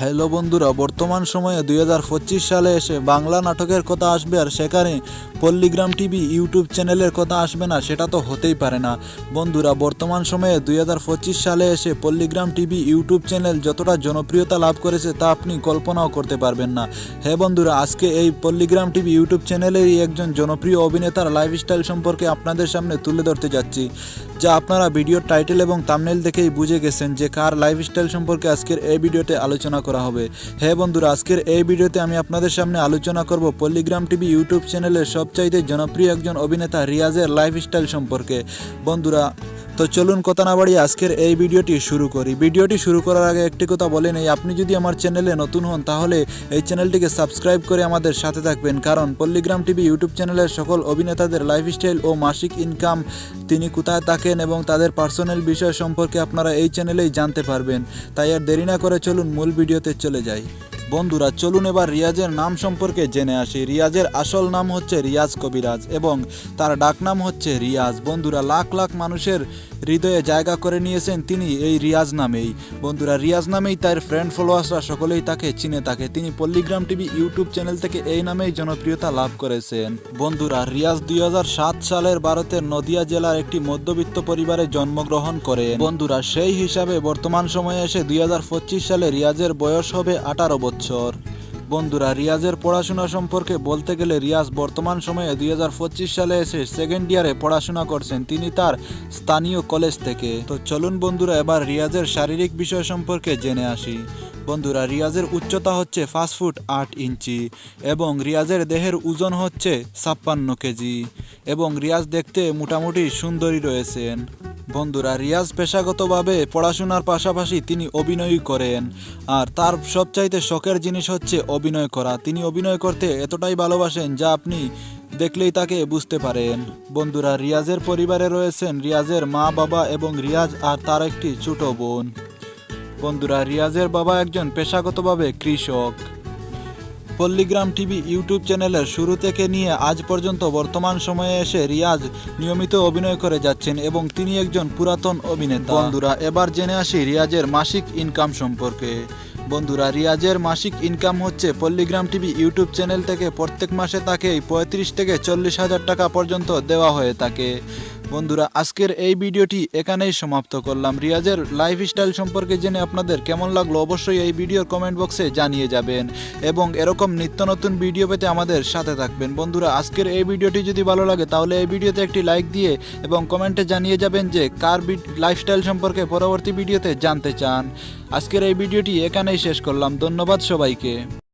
Hello বন্ধুরা, বর্তমান সময়ে দুই হাজার পঁচিশ সালে এসে বাংলা নাটকের কথা আসবে আর সেখানে পল্লিগ্রাম টিভি ইউটিউব চ্যানেলের কথা আসবে না, সেটা তো হতেই পারে না। বন্ধুরা, বর্তমান সময়ে দুই হাজার পঁচিশ সালে এসে পল্লীগ্রাম টিভি ইউটিউব চ্যানেল যতটা জনপ্রিয়তা লাভ করেছে তা আপনি কল্পনাও করতে পারবেন না। হ্যাঁ বন্ধুরা, আজকে এই পল্লিগ্রাম টিভি ইউটিউব চ্যানেলেরই একজন জনপ্রিয় অভিনেতার লাইফস্টাইল সম্পর্কে আপনাদের সামনে তুলে ধরতে যাচ্ছি। যা আপনারা ভিডিওর টাইটেল এবং তামনেল দেখেই বুঝে গেছেন যে কার লাইফস্টাইল সম্পর্কে আজকের এই ভিডিওতে আলোচনা করা হবে। হ্যাঁ বন্ধুরা, আজকের এই ভিডিওতে আমি আপনাদের সামনে আলোচনা করব পল্লিগ্রাম টিভি ইউটিউব চ্যানেলের সবচাইতে জনপ্রিয় একজন অভিনেতা রিয়াজের লাইফস্টাইল সম্পর্কে। বন্ধুরা তো চলুন কথা না বাড়িয়ে আজকের এই ভিডিওটি শুরু করি। ভিডিওটি শুরু করার আগে একটি কথা বলে নেই, আপনি যদি আমার চ্যানেলে নতুন হন, তাহলে এই চ্যানেলটিকে সাবস্ক্রাইব করে আমাদের সাথে থাকবেন। কারণ পল্লিগ্রাম টিভি ইউটিউব চ্যানেলের সকল অভিনেতাদের লাইফস্টাইল ও মাসিক ইনকাম তিনি কোথায় থাকেন এবং তাদের পার্সোনাল বিষয় সম্পর্কে আপনারা এই চ্যানেলেই জানতে পারবেন। তাই আর দেরি না করে চলুন মূল ভিডিওতে চলে যাই। বন্ধুরা, চলুন এবার রিয়াজের নাম সম্পর্কে জেনে আসি। রিয়াজের আসল নাম হচ্ছে রিয়াজ কবিরাজ এবং তার ডাকনাম হচ্ছে রিয়াজ। বন্ধুরা, লাখ লাখ মানুষের হৃদয়ে জায়গা করে নিয়েছেন তিনি এই রিয়াজ নামেই। বন্ধুরা, রিয়াজ নামেই তার ফ্রেন্ড ফলোয়ার্সরা সকলেই তাকে চিনে থাকে। তিনি পল্লীগ্রাম টিভি ইউটিউব চ্যানেল থেকে এই নামেই জনপ্রিয়তা লাভ করেছেন। বন্ধুরা, রিয়াজ দুই হাজার সাত সালের ভারতের নদিয়া জেলার একটি মধ্যবিত্ত পরিবারে জন্মগ্রহণ করে বন্ধুরা, সেই হিসাবে বর্তমান সময়ে এসে দুই হাজার পঁচিশ সালে রিয়াজের বয়স হবে আঠারো বছর। বন্ধুরা, রিয়াজের পড়াশোনা সম্পর্কে বলতে গেলে রিয়াজ বর্তমান সময়ে দুই হাজার পঁচিশ সালে এসে সেকেন্ড ইয়ারে পড়াশোনা করছেন। তিনি তার স্থানীয় কলেজ থেকে। তো চলুন বন্ধুরা, এবার রিয়াজের শারীরিক বিষয় সম্পর্কে জেনে আসি। বন্ধুরা, রিয়াজের উচ্চতা হচ্ছে পাঁচ ফুট আট ইঞ্চি এবং রিয়াজের দেহের ওজন হচ্ছে ছাপ্পান্ন কেজি এবং রিয়াজ দেখতে মোটামুটি সুন্দরী রয়েছেন। বন্ধুরা, রিয়াজ পেশাগতভাবে পড়াশোনার পাশাপাশি তিনি অভিনয় করেন। আর তার সবচাইতে শখের জিনিস হচ্ছে অভিনয় করা। তিনি অভিনয় করতে এতটাই ভালোবাসেন যা আপনি দেখলেই তাকে বুঝতে পারেন। বন্ধুরা, রিয়াজের পরিবারে রয়েছেন রিয়াজের মা, বাবা এবং রিয়াজ আর তার একটি ছোট বোন। বন্ধুরা, রিয়াজের বাবা একজন পেশাগতভাবে কৃষক। পল্লীগ্রাম টিভি ইউটিউব চ্যানেলের শুরু থেকে নিয়ে আজ পর্যন্ত বর্তমান সময়ে এসে রিয়াজ নিয়মিত অভিনয় করে যাচ্ছেন এবং তিনি একজন পুরাতন অভিনেতা। বন্ধুরা, এবার জেনে আসি রিয়াজের মাসিক ইনকাম সম্পর্কে। বন্ধুরা, রিয়াজের মাসিক ইনকাম হচ্ছে পল্লীগ্রাম টিভি ইউটিউব চ্যানেল থেকে প্রত্যেক মাসে তাকে পঁয়ত্রিশ থেকে চল্লিশ হাজার টাকা পর্যন্ত দেওয়া হয়ে থাকে। বন্ধুরা, আজকের এই ভিডিওটি এখানেই সমাপ্ত করলাম। রিয়াজের লাইফস্টাইল সম্পর্কে জেনে আপনাদের কেমন লাগল অবশ্যই এই ভিডিওর কমেন্ট বক্সে জানিয়ে যাবেন এবং এরকম নিত্য নতুন ভিডিও পেতে আমাদের সাথে থাকবেন। বন্ধুরা, আজকের এই ভিডিওটি যদি ভালো লাগে, তাহলে এই ভিডিওতে একটি লাইক দিয়ে এবং কমেন্টে জানিয়ে যাবেন যে কার লাইফস্টাইল সম্পর্কে পরবর্তী ভিডিওতে জানতে চান। আজকের এই ভিডিওটি এখানেই শেষ করলাম। ধন্যবাদ সবাইকে।